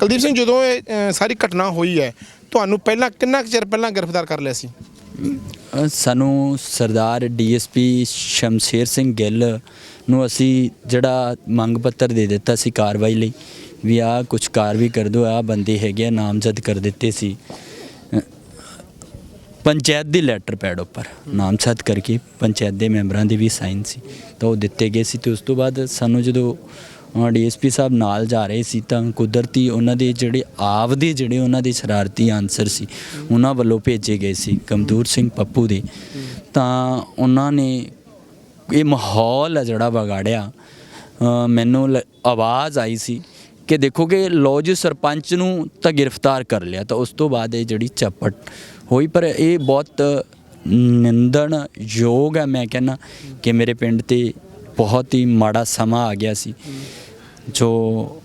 ਕੁਲਦੀਪ ਸਿੰਘ ਜਦੋਂ ਇਹ ਅ, ਸਾਰੀ ਘਟਨਾ ਹੋਈ ਹੈ ਤੁਹਾਨੂੰ ਪਹਿਲਾਂ ਕਿੰਨਾ ਕੁ ਚਿਰ ਪਹਿਲਾਂ ਗ੍ਰਿਫਤਾਰ ਕਰ ਲਿਆ ਸੀ? ਅ, ਸਾਨੂੰ ਸਰਦਾਰ ਡੀਐਸਪੀ ਸ਼ਮਸ਼ੇਰ ਸਿੰਘ ਗਿੱਲ ਨੂੰ ਅਸੀਂ ਜਿਹੜਾ ਮੰਗ ਪੱਤਰ ਦੇ ਦਿੱਤਾ ਸੀ ਕਾਰਵਾਈ ਲਈ ਵੀ ਆ ਕੁਝ ਕਾਰਵਾਈ ਕਰ ਦਿਓ ਆ ਬੰਦੇ ਹੈਗੇ ਆ ਨਾਮਜ਼ਦ ਕਰ ਦਿੱਤੇ ਸੀ। ਅ, ਪੰਚਾਇਤ ਦੀ ਲੈਟਰ ਪੈਡ ਉੱਪਰ ਨਾਮਜ਼ਦ ਕਰਕੇ ਪੰਚਾਇਤ ਦੇ ਮੈਂਬਰਾਂ ਦੇ ਵੀ ਸਾਈਨ ਸੀ ਤਾਂ ਉਹ ਦਿੱਤੇ ਗਏ ਸੀ ਤੇ ਉਸ ਤੋਂ ਬਾਅਦ ਸਾਨੂੰ ਜਦੋਂ ਡੀਐਸਪੀ ਸਾਹਿਬ ਨਾਲ ਜਾ ਰਹੇ ਸੀ ਤਾਂ ਕੁਦਰਤੀ ਉਹਨਾਂ ਦੇ ਜਿਹੜੇ ਆਪਦੇ ਜਿਹੜੇ ਉਹਨਾਂ ਦੇ ਸ਼ਰਾਰਤੀ ਆਨਸਰ ਸੀ, ਉਹਨਾਂ ਵੱਲੋਂ ਭੇਜੇ ਗਏ ਸੀ ਕਮਦੂਰ ਸਿੰਘ ਪੱਪੂ ਦੇ। ਤਾਂ ਉਹਨਾਂ ਨੇ ਇਹ ਮਾਹੌਲ ਆ ਜਿਹੜਾ ਵਿਗਾੜਿਆ ਮੈਨੂੰ ਲ- ਆਵਾਜ਼ ਆਈ ਸੀ ਕਿ ਦੇਖੋ ਕਿ ਲੋ ਜੀ ਸਰਪੰਚ ਨੂੰ ਤਾਂ ਗ੍ਰਿਫਤਾਰ ਕਰ ਲਿਆ, ਤਾਂ ਉਸ ਤੋਂ ਬਾਅਦ ਇਹ ਜਿਹੜੀ ਚਪਟ ਹੋਈ, ਪਰ ਇਹ ਬਹੁਤ ਨਿੰਦਣ ਯੋਗ ਹੈ ਮੈਂ ਕਹਿੰਨਾ ਕਿ ਮੇਰੇ ਪਿੰਡ ਤੇ ਬਹੁਤ ਹੀ ਮਾੜਾ ਸਮਾਂ ਆ ਗਿਆ ਸੀ। ਜੋ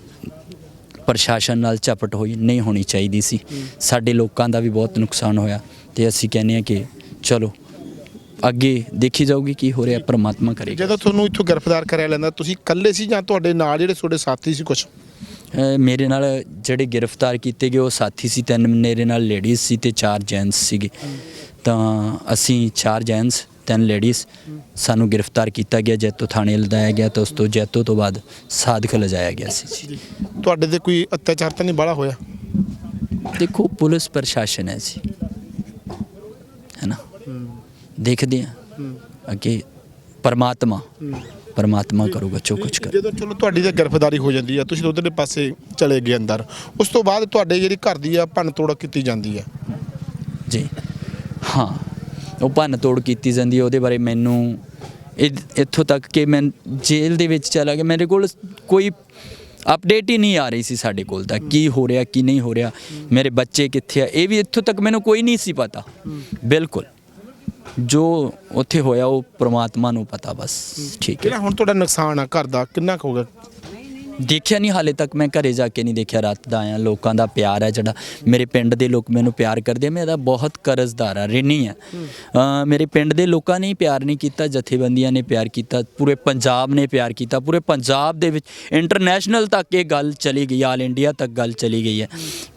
ਪ੍ਰਸ਼ਾਸਨ ਨਾਲ ਝਪਟ ਹੋਈ ਨਹੀਂ ਹੋਣੀ ਚਾਹੀਦੀ ਸੀ। ਸਾਡੇ ਲੋਕਾਂ ਦਾ ਵੀ ਬਹੁਤ ਨੁਕਸਾਨ ਹੋਇਆ ਤੇ ਅਸੀਂ ਕਹਿੰਦੇ ਹਾਂ ਕਿ ਚਲੋ ਅੱਗੇ ਦੇਖੀ ਜਾਊਗੀ ਕੀ ਹੋ ਰਿਹਾ ਪ੍ਰਮਾਤਮਾ ਕਰੇਗਾ। ਜਦੋਂ ਤੁਹਾਨੂੰ ਇੱਥੋਂ ਗ੍ਰਿਫਤਾਰ ਕਰਿਆ ਲੈਂਦਾ ਤੁਸੀਂ ਇਕੱਲੇ ਸੀ ਜਾਂ ਤੁਹਾਡੇ ਨਾਲ ਜਿਹੜੇ ਤੁਹਾਡੇ ਸਾਥੀ ਸੀ ਕੁਝ ਮੇਰੇ ਨਾਲ ਜਿਹੜੇ ਗ੍ਰਿਫਤਾਰ ਕੀਤੇ ਗਏ ਉਹ ਸਾਥੀ ਸੀ ਤਿੰਨ ਮੇਰੇ ਨਾਲ ਲੇਡੀਜ਼ ਸੀ ਤੇ ਚਾਰ ਜੈਂਟਸ ਸੀਗੇ। ਤਾਂ ਅਸੀਂ ਚਾਰ ਜੈਂਟਸ ਤਿੰਨ ਲੇਡੀਜ਼ ਸਾਨੂੰ ਗ੍ਰਿਫਤਾਰ ਕੀਤਾ ਗਿਆ ਜੈਤੋ ਥਾਣੇ ਲਦਾਇਆ ਗਿਆ ਤਾਂ ਉਸ ਤੋਂ ਜੈਤੋ ਤੋਂ ਬਾਅਦ ਸਾਦਕ ਲਿਜਾਇਆ ਗਿਆ ਸੀ। ਜੀ ਤੁਹਾਡੇ ਤੇ ਕੋਈ ਅਤਿਆਚਾਰ ਤਾਂ ਨਹੀਂ ਬਾਲਾ ਹੋਇਆ? ਦੇਖੋ ਪੁਲਿਸ ਪ੍ਰਸ਼ਾਸਨ ਹੈ ਜੀ। ਹੈ ਨਾ ਦੇਖਦੇ ਹਾਂ ਅੱਗੇ ਪਰਮਾਤਮਾ ਪਰਮਾਤਮਾ ਕਰੂਗਾ ਜੋ ਕੁਝ ਕਰ। ਜਦੋਂ ਚਲੋ ਤੁਹਾਡੀ ਤਾਂ ਗ੍ਰਿਫਤਾਰੀ ਹੋ ਜਾਂਦੀ ਹੈ ਤੁਸੀਂ ਉਧਰਲੇ ਪਾਸੇ ਚਲੇ ਗਏ ਅੰਦਰ। ਉਸ ਤੋਂ ਬਾਅਦ ਤੁਹਾਡੇ ਜਿਹੜੀ ਘਰ ਦੀ ਆ ਭੰਨ ਤੋੜ ਕੀਤੀ ਜਾਂਦੀ ਹੈ ਜੀ। ਹਾਂ। ਉਹ ਭੰਨ ਤੋੜ ਕੀਤੀ ਜਾਂਦੀ ਹੈ, ਉਹਦੇ ਬਾਰੇ ਮੈਨੂੰ ਇਹ- ਇੱਥੋਂ ਤੱਕ ਕਿ ਮੈਂ ਜੇਲ੍ਹ ਦੇ ਵਿੱਚ ਚਲਾ ਗਿਆ। ਮੇਰੇ ਕੋਲ ਕੋਈ ਅਪਡੇਟ ਹੀ ਨਹੀਂ ਆ ਰਹੀ ਸੀ ਸਾਡੇ ਕੋਲ ਤਾਂ, ਕੀ ਹੋ ਰਿਹਾ, ਕੀ ਨਹੀਂ ਹੋ ਰਿਹਾ, ਮੇਰੇ ਬੱਚੇ ਕਿੱਥੇ ਆ, ਇਹ ਵੀ ਇੱਥੋਂ ਤੱਕ ਮੈਨੂੰ ਕੋਈ ਨਹੀਂ ਸੀ ਪਤਾ। ਬਿਲਕੁਲ। ਜੋ ਉੱਥੇ ਹੋਇਆ ਉਹ ਪ੍ਰਮਾਤਮਾ ਨੂੰ ਪਤਾ ਬਸ। ਠੀਕ ਹੈ। ਕਿਹੜਾ ਹੁਣ ਤੁਹਾਡਾ ਨੁਕਸਾਨ ਆ, ਘਰ ਦਾ ਕਿੰਨਾ ਕੁ ਹੋ ਗਿਆ? ਦੇਖਿਆ ਨਹੀਂ, ਹਾਲੇ ਤੱਕ ਮੈਂ ਘਰੇ ਜਾ ਕੇ ਨਹੀਂ ਦੇਖਿਆ। ਰਾਤ ਦਾ ਆਇਆ, ਲੋਕਾਂ ਦਾ ਪਿਆਰ ਹੈ ਜਿਹੜਾ। ਮੇਰੇ ਪਿੰਡ ਦੇ ਲੋਕ ਮੈਨੂੰ ਪਿਆਰ ਕਰਦੇ ਆ। ਮੈਂ ਇਹਦਾ ਬਹੁਤ ਕਰਜ਼ਦਾਰ ਆ, ਰਿਣੀ ਆ। ਮੇਰੇ ਪਿੰਡ ਦੇ ਲੋਕਾਂ ਨੇ ਪਿਆਰ ਨਹੀਂ ਕੀਤਾ, ਜਥੇਬੰਦੀਆਂ ਨੇ ਪਿਆਰ ਕੀਤਾ, ਪੂਰੇ ਪੰਜਾਬ ਨੇ ਪਿਆਰ ਕੀਤਾ। ਪੂਰੇ ਪੰਜਾਬ ਦੇ ਵਿੱਚ ਇੰਟਰਨੈਸ਼ਨਲ ਤੱਕ ਇਹ ਗੱਲ ਚਲੀ ਗਈ, ਆਲ ਇੰਡੀਆ ਤੱਕ ਗੱਲ ਚਲੀ ਗਈ ਹੈ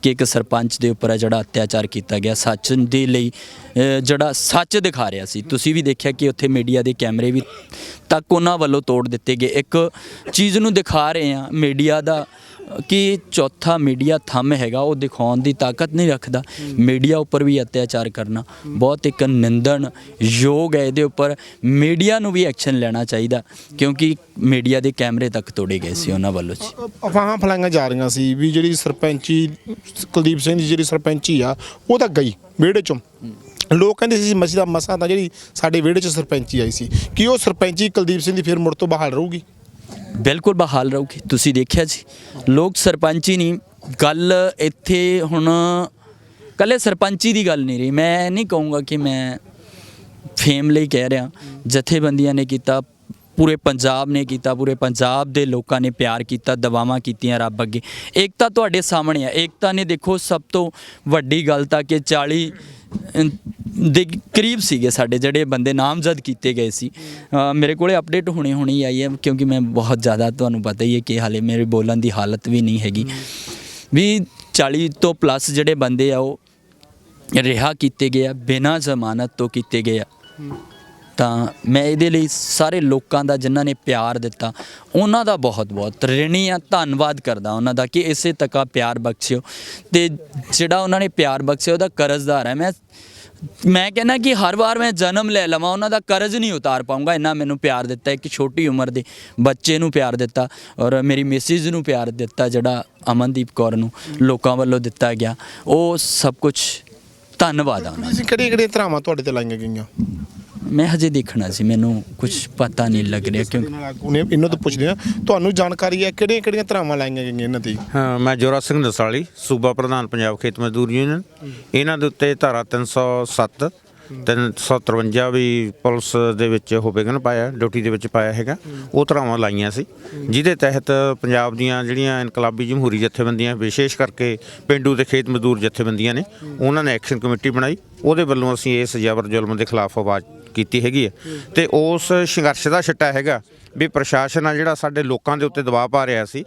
ਕਿ ਇੱਕ ਸਰਪੰਚ ਦੇ ਉੱਪਰ ਹੈ ਜਿਹੜਾ ਅਤਿਆਚਾਰ ਕੀਤਾ ਗਿਆ, ਸੱਚ ਦੇ ਲਈ ਜਿਹੜਾ ਸੱਚ ਦਿਖਾ ਰਿਹਾ ਸੀ। ਤੁਸੀਂ ਵੀ ਦੇਖਿਆ ਕਿ ਉੱਥੇ ਮੀਡੀਆ ਦੇ ਕੈਮਰੇ ਵੀ ਤੱਕ ਉਹਨਾਂ ਵੱਲੋਂ ਤੋੜ ਦਿੱਤੇ ਗਏ। ਇੱਕ ਚੀਜ਼ ਨੂੰ ਦਿਖਾ ਰਹੇ ਆ ਮੀਡੀਆ ਦਾ, ਕਿ ਚੌਥਾ ਮੀਡੀਆ ਥੰਮ ਹੈਗਾ, ਉਹ ਦਿਖਾਉਣ ਦੀ ਤਾਕਤ ਨਹੀਂ ਰੱਖਦਾ। ਮੀਡੀਆ ਉੱਪਰ ਵੀ ਅਤਿਆਚਾਰ ਕਰਨਾ, ਬਹੁਤ ਇੱਕ ਨਿੰਦਣ ਯੋਗ ਹੈ ਇਹਦੇ ਉੱਪਰ। ਮੀਡੀਆ ਨੂੰ ਵੀ ਐਕਸ਼ਨ ਲੈਣਾ ਚਾਹੀਦਾ, ਕਿਉਂਕਿ ਮੀਡੀਆ ਦੇ ਕੈਮਰੇ ਤੱਕ ਤੋੜੇ ਗਏ ਸੀ ਉਹਨਾਂ ਵੱਲੋਂ ਜੀ। ਅਫਵਾਹਾਂ ਫਲਾਈਆਂ ਜਾ ਰਹੀਆਂ ਸੀ ਵੀ ਜਿਹੜੀ ਸਰਪੰਚੀ, ਕੁਲਦੀਪ ਸਿੰਘ ਦੀ ਜਿਹੜੀ ਸਰਪੰਚੀ ਆ, ਉਹ ਤਾਂ ਗਈ ਵਿਹੜੇ ਚੋਂ। ਲੋਕ ਕਹਿੰਦੇ ਸੀ ਮਸੀ ਦਾ ਮਸਾ ਤਾਂ ਜਿਹੜੀ ਸਾਡੇ ਵਿਹੜੇ 'ਚ ਸਰਪੰਚੀ ਆਈ ਸੀ, ਕਿ ਉਹ ਸਰਪੰਚੀ ਕੁਲਦੀਪ ਸਿੰਘ ਦੀ ਫਿਰ ਮੁੜ ਤੋਂ ਬਹਾਲ ਰਹੂਗੀ। ਬਿਲਕੁਲ ਬਹਾਲ ਰਹੂਗੀ। ਤੁਸੀਂ ਦੇਖਿਆ ਜੀ, ਲੋਕ ਸਰਪੰਚੀ ਨਹੀਂ, ਗੱਲ ਇੱਥੇ ਹੁਣ ਕੱਲੇ ਸਰਪੰਚੀ ਦੀ ਗੱਲ ਨਹੀਂ ਰਹੀ। ਮੈਂ ਨਹੀਂ ਕਹੂੰਗਾ ਕਿ ਮੈਂ ਫੇਮ ਲਈ ਕਹਿ ਰਿਹਾ। ਜਥੇਬੰਦੀਆਂ ਨੇ ਕੀਤਾ, ਪੂਰੇ ਪੰਜਾਬ ਨੇ ਕੀਤਾ, ਪੂਰੇ ਪੰਜਾਬ ਦੇ ਲੋਕਾਂ ਨੇ ਪਿਆਰ ਕੀਤਾ, ਦਵਾਵਾਂ ਕੀਤੀਆਂ ਰੱਬ ਅੱਗੇ। ਏਕਤਾ ਤੁਹਾਡੇ ਸਾਹਮਣੇ ਆ ਏਕਤਾ ਨੇ ਦੇਖੋ ਸਭ ਤੋਂ ਵੱਡੀ ਗੱਲ ਤਾਂ ਕਿ 40 ਦੇ ਕਰੀਬ ਸੀਗੇ ਸਾਡੇ ਜਿਹੜੇ ਬੰਦੇ ਨਾਮਜ਼ਦ ਕੀਤੇ ਗਏ ਸੀ। ਅ, ਮੇਰੇ ਕੋਲੇ ਅਪਡੇਟ ਹੁਣੇ ਹੁਣੇ ਹੀ ਆਈ ਹੈ ਕਿਉਂਕਿ ਮੈਂ ਬਹੁਤ ਜ਼ਿਆਦਾ ਤੁਹਾਨੂੰ ਪਤਾ ਹੀ ਹੈ ਕਿ ਹਾਲੇ ਮੇਰੇ ਬੋਲਣ ਦੀ ਹਾਲਤ ਵੀ ਨਹੀਂ ਹੈਗੀ। ਵੀ 40 ਤੋਂ ਪਲੱਸ ਜਿਹੜੇ ਬੰਦੇ ਆ ਉਹ ਰਿਹਾ ਕੀਤੇ ਗਏ ਆ ਬਿਨਾਂ ਜ਼ਮਾਨਤ ਤੋਂ ਕੀਤੇ ਗਏ ਆ। ਤਾਂ ਮੈਂ ਇਹਦੇ ਲਈ ਸਾਰੇ ਲੋਕਾਂ ਦਾ ਜਿਨ੍ਹਾਂ ਨੇ ਪਿਆਰ ਦਿੱਤਾ ਉਹਨਾਂ ਦਾ ਬਹੁਤ ਬਹੁਤ ਰਿਣੀ ਆ ਧੰਨਵਾਦ ਕਰਦਾ ਉਹਨਾਂ ਦਾ ਕਿ ਇਸੇ ਤੱਕਾ ਪਿਆਰ ਬਖਸ਼ਿਓ। ਤੇ ਜਿਹੜਾ ਉਹਨਾਂ ਨੇ ਪਿਆਰ ਬਖਸ਼ਿਆ ਉਹਦਾ ਕਰਜ਼ਦਾਰ ਹੈ ਮੈਂ ਮੈਂ ਕਹਿੰਦਾ ਕਿ ਹਰ ਵਾਰ ਮੈਂ ਜਨਮ ਲੈ ਲਵਾਂ, ਉਹਨਾਂ ਦਾ ਕਰਜ਼ ਨਹੀਂ ਉਤਾਰ ਪਾਉਂਗਾ। ਇੰਨਾ ਮੈਨੂੰ ਪਿਆਰ ਦਿੱਤਾ, ਇੱਕ ਛੋਟੀ ਉਮਰ ਦੇ ਬੱਚੇ ਨੂੰ ਪਿਆਰ ਦਿੱਤਾ ਔਰ ਮੇਰੀ ਮਿਸਿਸ ਨੂੰ ਪਿਆਰ ਦਿੱਤਾ, ਜਿਹੜਾ ਅਮਨਦੀਪ ਕੌਰ ਨੂੰ ਲੋਕਾਂ ਵੱਲੋਂ ਦਿੱਤਾ ਗਿਆ। ਉਹ ਸਭ ਕੁਝ ਧੰਨਵਾਦ ਆ ਉਹਨਾਂ ਦਾ। ਤੁਸੀਂ ਕਿਹੜੀਆਂ ਕਿਹੜੀਆਂ ਧਰਾਵਾਂ ਤੁਹਾਡੇ ਤੇ ਲਾਈਆਂ ਗਈਆਂ? ਮੈਂ ਹਜੇ ਦੇਖਣਾ ਸੀ ਮੈਨੂੰ ਕੁਝ ਪਤਾ ਨਹੀਂ ਲੱਗ ਰਿਹਾ ਕਿਉਂਕਿ ਇਹਨਾਂ ਤੋਂ ਪੁੱਛਦੇ ਆ ਤੁਹਾਨੂੰ ਜਾਣਕਾਰੀ ਹੈ ਕਿਹੜੀਆਂ ਕਿਹੜੀਆਂ ਧਰਾਵਾਂ ਲਾਈਆਂ ਗਈਆਂ ਇਹਨਾਂ ਤੇ ਹਾਂ ਮੈਂ ਜੋਰਾ ਸਿੰਘ ਦਸਾਲੀ ਸੂਬਾ ਪ੍ਰਧਾਨ ਪੰਜਾਬ ਖੇਤ ਮਜ਼ਦੂਰ ਯੂਨੀਅਨ। ਇਹਨਾਂ ਦੇ ਉੱਤੇ ਧਾਰਾ 307 353 ਵੀ ਪੁਲਿਸ ਦੇ ਵਿੱਚ ਹੋਵੇਗਾ ਨਾ ਪਾਇਆ ਡਿਊਟੀ ਦੇ ਵਿੱਚ ਪਾਇਆ ਹੈਗਾ। ਉਹ ਧਾਰਾਵਾਂ ਲਾਈਆਂ ਸੀ ਜਿਹਦੇ ਤਹਿਤ ਪੰਜਾਬ ਦੀਆਂ ਜਿਹੜੀਆਂ ਇਨਕਲਾਬੀ ਜਮਹੂਰੀ ਜਥੇਬੰਦੀਆਂ ਵਿਸ਼ੇਸ਼ ਕਰਕੇ ਪਿੰਡੂ ਤੇ ਖੇਤ ਮਜ਼ਦੂਰ ਜਥੇਬੰਦੀਆਂ ਨੇ ਉਹਨਾਂ ਨੇ ਐਕਸ਼ਨ ਕਮੇਟੀ ਬਣਾਈ। ਉਹਦੇ ਵੱਲੋਂ ਅਸੀਂ ਇਸ ਜ਼ਬਰ ਜ਼ੁਲਮ ਦੇ ਖਿਲਾਫ ਆਵਾਜ਼ ਕੀਤੀ ਹੈਗੀ ਹੈ ਤੇ ਉਸ ਸੰਘਰਸ਼ ਦਾ ਛੱਟਾ ਹੈਗਾ ਵੀ ਪ੍ਰਸ਼ਾਸਨ ਆ ਜਿਹੜਾ ਸਾਡੇ ਲੋਕਾਂ ਦੇ ਉੱਤੇ ਦਬਾਅ ਪਾ ਰਿਹਾ ਸੀ